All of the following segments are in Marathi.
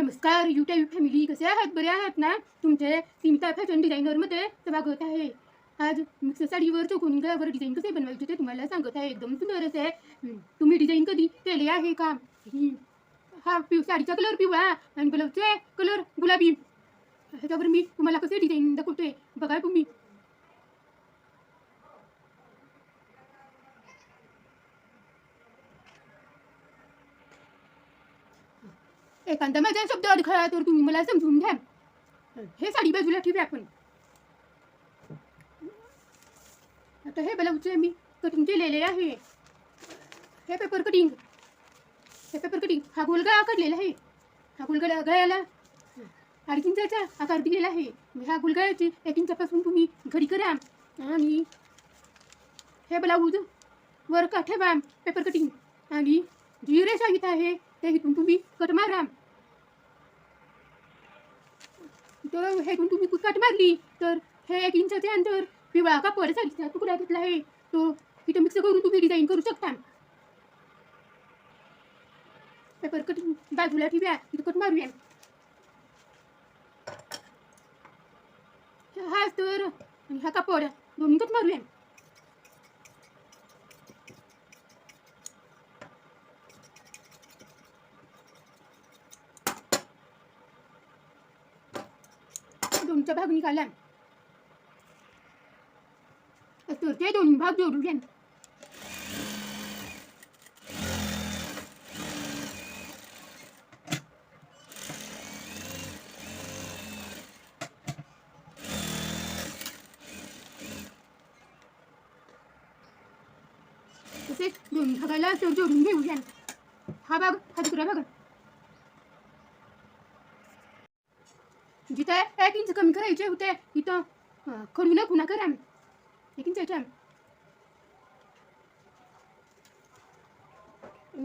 नमस्कार युट्यूब फॅमिली कसे आहात? बरे आहात ना? तुमचे सीमता फॅशन डिझायनरमध्ये स्वागत आहे. आज मिक्स साडीवर चौकोनी गळ्यावर डिझाईन कसे बनवायचे ते तुम्हाला सांगत आहे. एकदम सुंदरच आहे. तुम्ही डिझाईन कधी केले आहे का? हा पिव साडीचा कलर पिवळा आणि ब्लाऊजचे कलर गुलाबी. ह्याच्यावर मी तुम्हाला कसे डिझाईन दाखवते? बघा तुम्ही. एखादा माझा शब्द अडखळा तर तुम्ही मला समजून घ्या. हे साडी बाजूला ठेवूया आपण. आता हे ब्लाऊजचे मी. कटिंग केलेले आहे. हे पेपर कटिंग हे पेपर कटिंग हा गोलगळा काढलेला आहे. हा गोलगळा गळ्याला अडीच इंचाचा आकार दिलेला आहे. ह्या गोलगळ्याची एक इंचापासून तुम्ही घडी करा. आणि हे ब्लाऊज वर का ठेवा पेपर कटिंग आणि जी रेषा इथं आहे त्या इथून तुम्ही कट मारा. तर हे तुम्ही कट मारली. तर हे एक इंचाचे अंतर. पिवळा कापड साडीचा तुकडा घेतला आहे. तो तिथं मिक्स करून तुम्ही डिझाईन करू शकता. पेपर कट बाजूला ठेव्या. तिथं कट मारूया. हा तर ह्या हा कापड. दोन्ही कट मारूया. दोनचा भाग निघाला तर ते दोन भाग जोडून घ्या तसेच दोन भागाला असं जोडून घेऊया हा भाग हा दुसरा भाग जिथे एक इंच कमी करायचे होते इथं अं, खडू न खुना करा एक इंचाच्या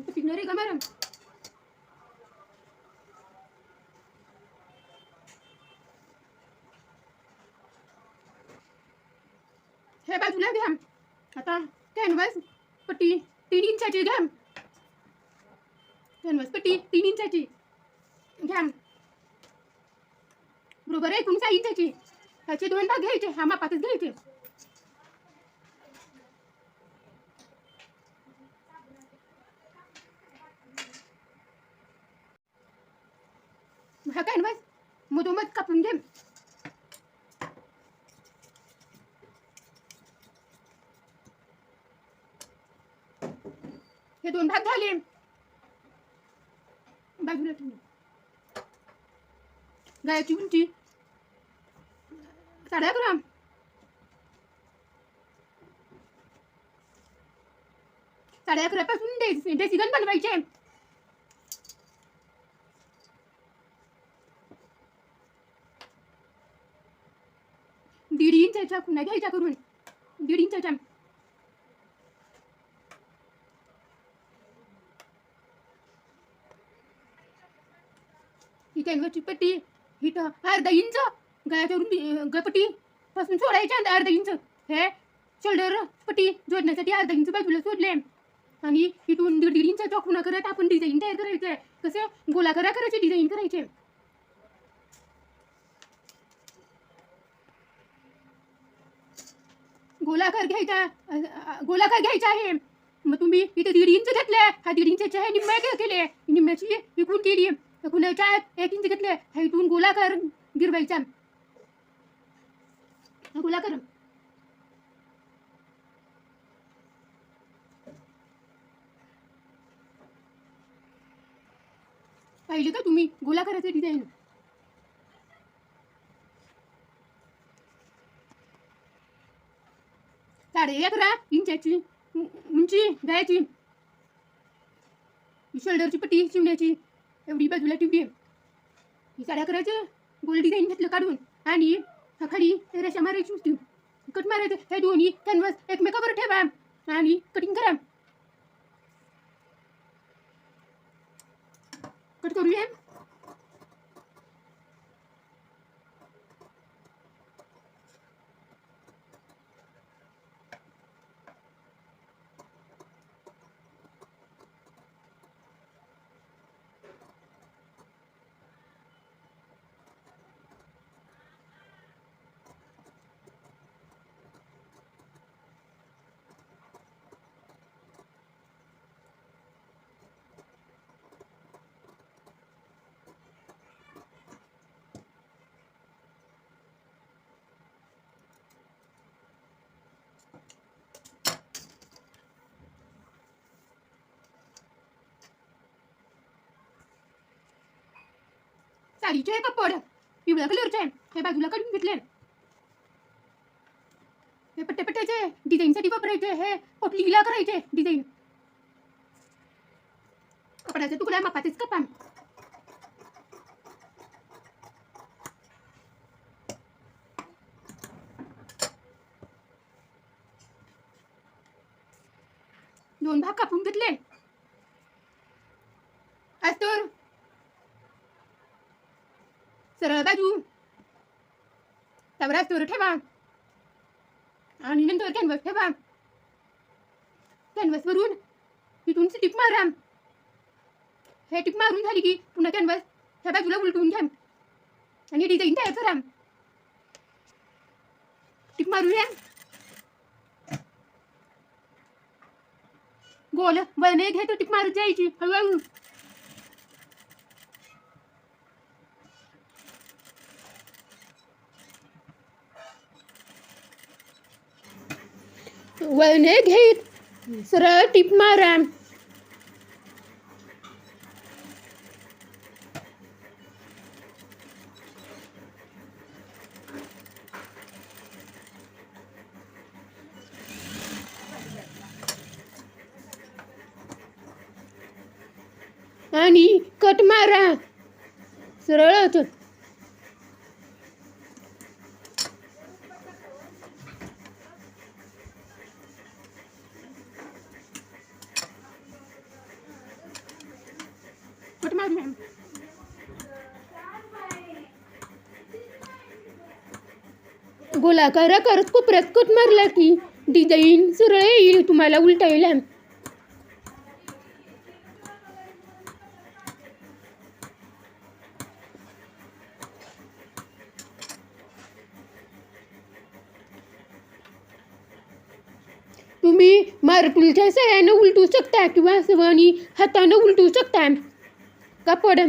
पिकणार आहे का मॅडम? हे बाजूला घ्या. आता कॅनव्हास पट्टी तीन इंचाची घ्या. कॅनव्हास पट्टी तीन इंचाची घ्या. बरोबर आहे तुमच्या इंचाची ह्याचे दोन भाग घ्यायचे हा मापातच घ्यायचे. हा कॅनव्हास मधोमध कापून घे. हे दोन भाग झाले. बाजूला ठेवून गायाची उंची. साडे अकरा साडे अकरा पासून डेसिगन बनवायचे. दीड इंचाच्या खुणा घ्यायच्या करून. दीड इंचाच्या ही कॅनव्हाची पट्टी इथं अर्धा इंच गळ्याच्यावरून गळपट्टी पासून सोडायच्या अर्धा इंच. हे शोल्डर पट्टी जोडण्यासाठी अर्धा इंच बाजूला सोडले. आणि इथून दीड दीड इंच खुणा करत आपण डिझाईन तयार करायचे कसे? गोलाकार करायचे डिझाईन करायचे. गोलाकार घ्यायचा गोलाकार घ्यायचा आहे. मग तुम्ही इथे दीड इंच घेतले. हा दीड इंचाचे हे निम्मे केले. निम्म्याची विकून केली. कुणाच्या एक इंच घेतले. हा इथून गोलाकार गिरवायचा. हा गोलाकार पाहिजे का तुम्ही? गोला करायचं डिझाईन साडे अकरा इंचाची उंची उंची गळ्याची शोल्डरची पट्टी चिमण्याची एवढी बाजूला टिवडी ही साडे अकराचं गोल डिझाईन घेतलं काढून आणि खडी खाली रेषा मारायची होती. कट मारायचं. हे दोन्ही कॅनव्हास एकमेकावर ठेवा. आणि कटिंग करा. कट करूया? साडीचे हे कपड पिवळ्या कलरचे हे बाजूला काढून घेतले. हे पट्टे पट्ट्याचे डिझाईनसाठी वापरायचे. हे पोटलीला करायचे डिझाईन. कपड्याचे तुकड्या मापाचेच कपान दोन भाग कापून घेतले अस्तर सरळ बाजू तवरा अस्तर ठेवा. आणि नंतर कॅनव्हास ठेवा. कॅनवस वरून तिथून टिप मारा. हे टिप मारून झाली की पुन्हा कॅनव्हास ह्या बाजूला उलटून घ्या. आणि डिझाईन तयार करा. टिप मारूया गोल. वळणे घे तर टिप मारत जायची हळूहळू. वळणे घेत सरळ टिप मारा आणि कट मारा सरळच मारूया गोलाकार करत कोपऱ्यात कट मारला की. डिझाईन सरळ येईल तुम्हाला उलटायला. तुम्ही मारटूलच्या सहाय्यानं उलटू शकता किंवा सवानी हातानं उलटू शकता. कापड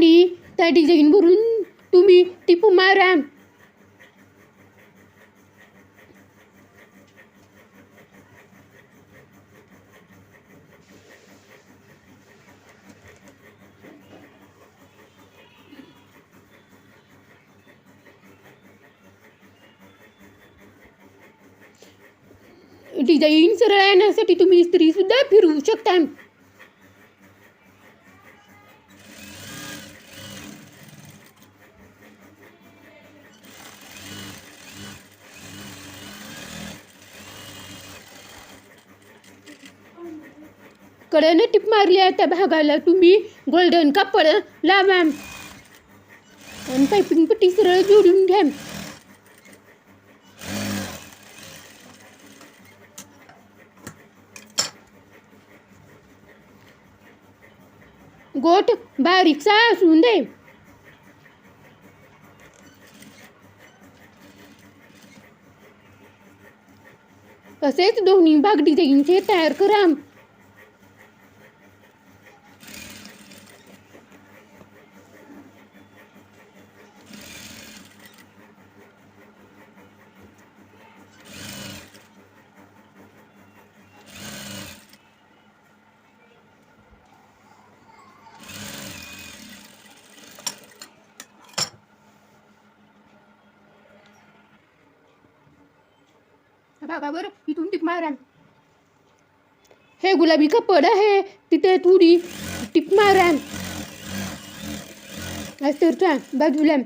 आणि त्या डिझाईनवरून तुम्ही टिप मारा डिझाईन सरळ येण्यासाठी तुम्ही इस्त्री सुद्धा फिरवू शकता कडेने टिप मारली आहे त्या भागाला. तुम्ही गोल्डन कापड लावा. आणि पायपिंग पट्टी सरळ जोडून घ्या. गोट बारीकसा असून दे. तसेच दोन्ही भाग डिझाईनचे तयार करा. भागावर इथून टिप मारा हे गुलाबी कपड आहे तिथे थोडी टिप मारा अस्तरच्या बाजूला.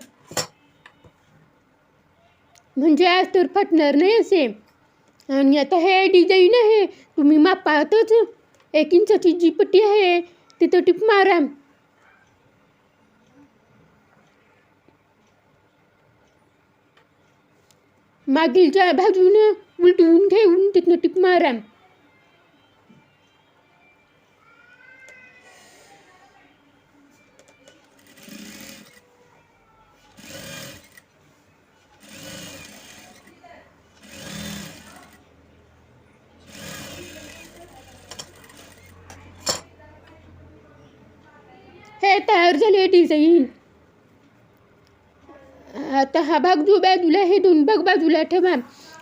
म्हणजे अस्तर फाटणार नाही असे. आणि आता हे डिझाईन आहे तुम्ही मापातच एक इंचाची जी पट्टी आहे तिथं टिप मारा मागीलच्या बाजूनं उलटून घेऊन तिथनं टिप माराम हे तयार झाले डिझाईन आता हा भाग जो बाजूला हे दोन भाग बाजूला ठेवा.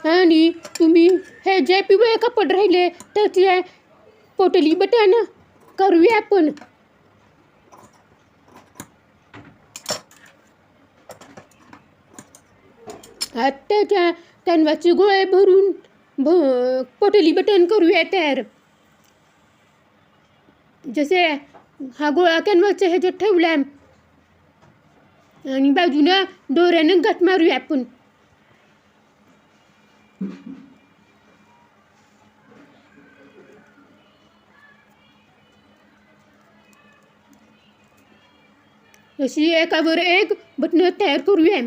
आणि तुम्ही हे जे पिवळे कपड राहिले त्याचे पोटली बटन करूया आपण. त्याच्या कॅनव्हासचे गोळे भरून भ पोटली बटन करूया तयार. जसे हा गोळा कॅनव्हासच्या ह्याच्यात ठेवला. आणि बाजूनं दोऱ्यानं घात मारूया आपण. अशी एकावर एक बटणं तयार करूया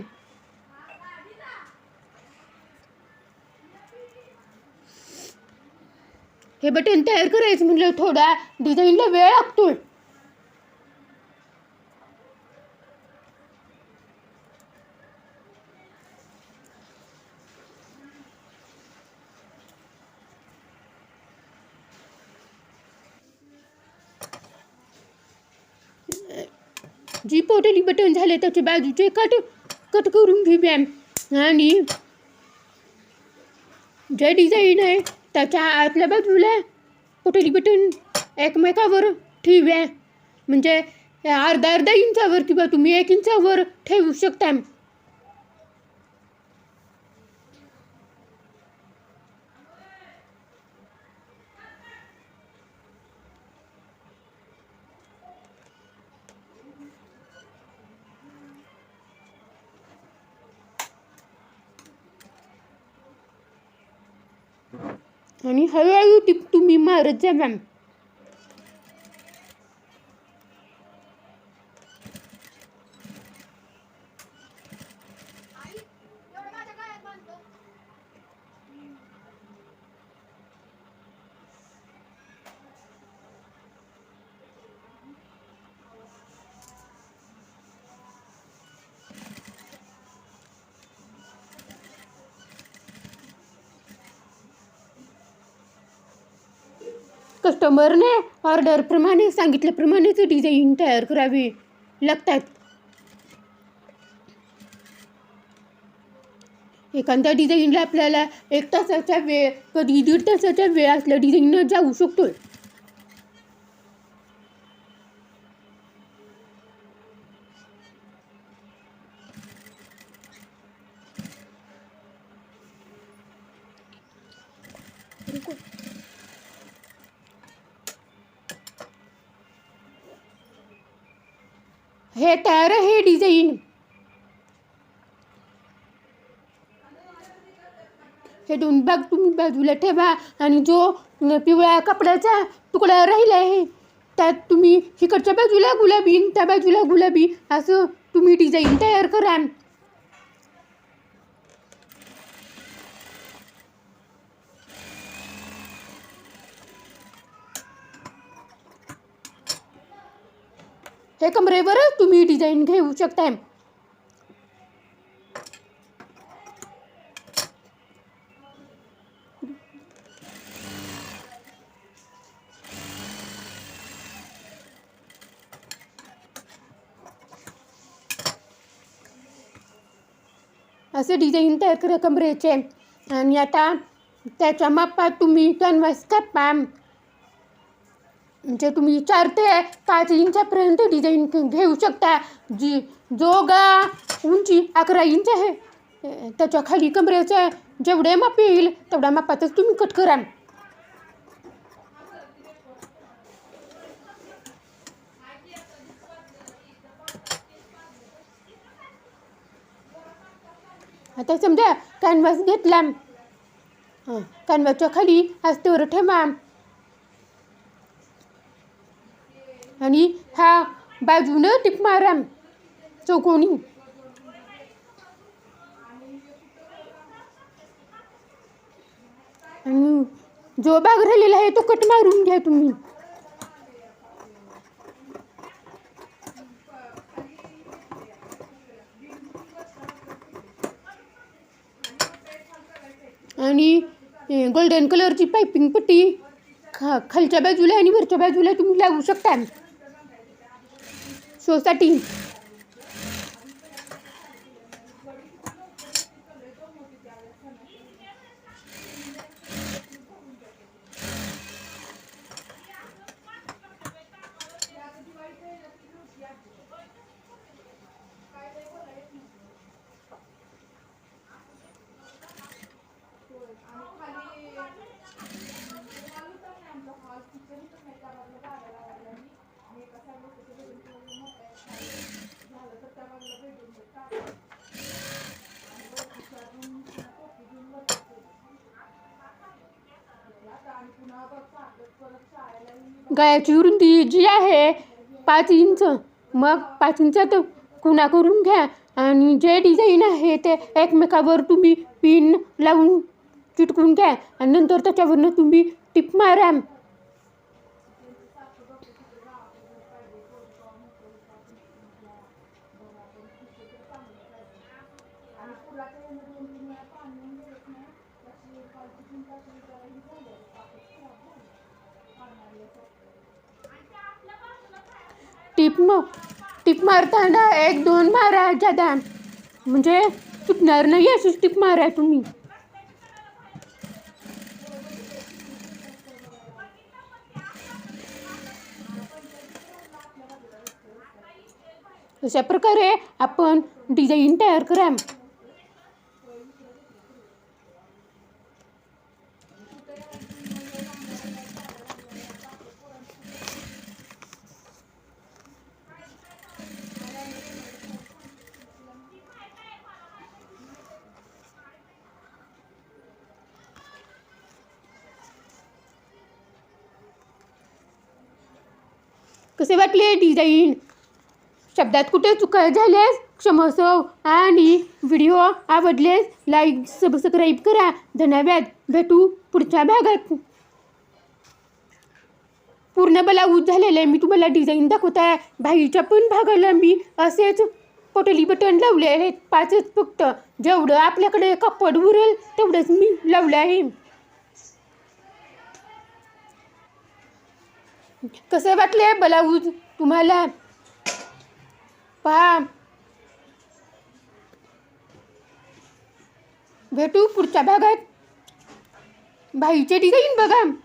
हे बटन तयार करायचं म्हटलं थोडा डिझाईनला वेळ लागतोय जी पोटली बटन झाले त्याचे बाजूचे कट कट करून घेऊया आणि जे डिझाईन आहे त्याच्या आतल्या बाजूला पोटली बटन एकमेकावर ठेवूया म्हणजे अर्धा अर्धा इंचावर किंवा तुम्ही एक इंचावर ठेवू शकता. आणि हळूहळू टिप तुम्ही मारत जा मॅम कस्टमरने ऑर्डरप्रमाणे सांगितल्याप्रमाणेच डिझाईन तयार करावी लागतात. एखाद्या डिझाईनला आपल्याला एक तासाचा वेळ कधी दीड तासाचा वेळ असल्या डिझाईननं जाऊ शकतो हे तयार हे डिझाईन. हे दोन भाग तुम्ही बाजूला ठेवा आणि जो पिवळ्या कपड्याचा तुकडा राहिला आहे त्यात तुम्ही इकडच्या बाजूला गुलाबी त्या बाजूला गुलाबी असं तुम्ही डिझाईन तयार करा हे कमरेवरच तुम्ही डिझाईन घेऊ शकताय. असे डिझाईन तयार करा कमरेचे. आणि आता त्याच्या मापात तुम्ही कॅनव्हास कापा म्हणजे तुम्ही चार ते पाच इंचापर्यंत डिझाईन घेऊ शकता? जी जो गा उंची अकरा इंच आहे. त्याच्याखाली कमरेचं जेवढे माप येईल तेवढ्या मापातच तुम्ही कट करा आता समजा कॅनव्हास घेतला. कॅनव्हासच्या खाली हस्तेवर ठेवा. आणि ह्या बाजूनं टिप मारा चौकोनी. आणि जो बाग राहिलेला आहे तो कट मारून घ्या तुम्ही. आणि गोल्डन कलरची पायपिंग पट्टी खा खालच्या बाजूला आणि वरच्या बाजूला तुम्ही लावू शकता. सोसायटी. गळ्याची रुंदी जी आहे पाच इंच. मग पाच इंचात खुणा करून घ्या. आणि जे डिझाईन आहे ते एकमेकावर तुम्ही पिन लावून चिटकून घ्या. आणि नंतर त्याच्यावरनं तुम्ही टिप मारा. टिप मग. टिप मारताना एक दोन मारा जादा म्हणजे सुटणार नाही अशीच टिप मारा तुम्ही. अशा प्रकारे आपण डिझाईन तयार करा. कसे वाटले डिझाईन शब्दात कुठे चुका झाल्यास क्षमस्व आणि व्हिडिओ आवडलेस लाईक सबस्क्राईब करा. धन्यवाद. भेटू पुढच्या भागात. पूर्ण ब्लाऊज झालेलं आहे. मी तुम्हाला डिझाईन दाखवत आहे. बाईच्या पण भागाला मी असेच पोटली बटन लावले आहेत. पाचच फक्त. जेवढं आपल्याकडे कपड उरेल तेवढंच मी लावलं आहे. कसे वाटले ब्लाऊज तुम्हाला? पहा. भेटू पुढच्या भागात. बाईचे डिझाईन बघा.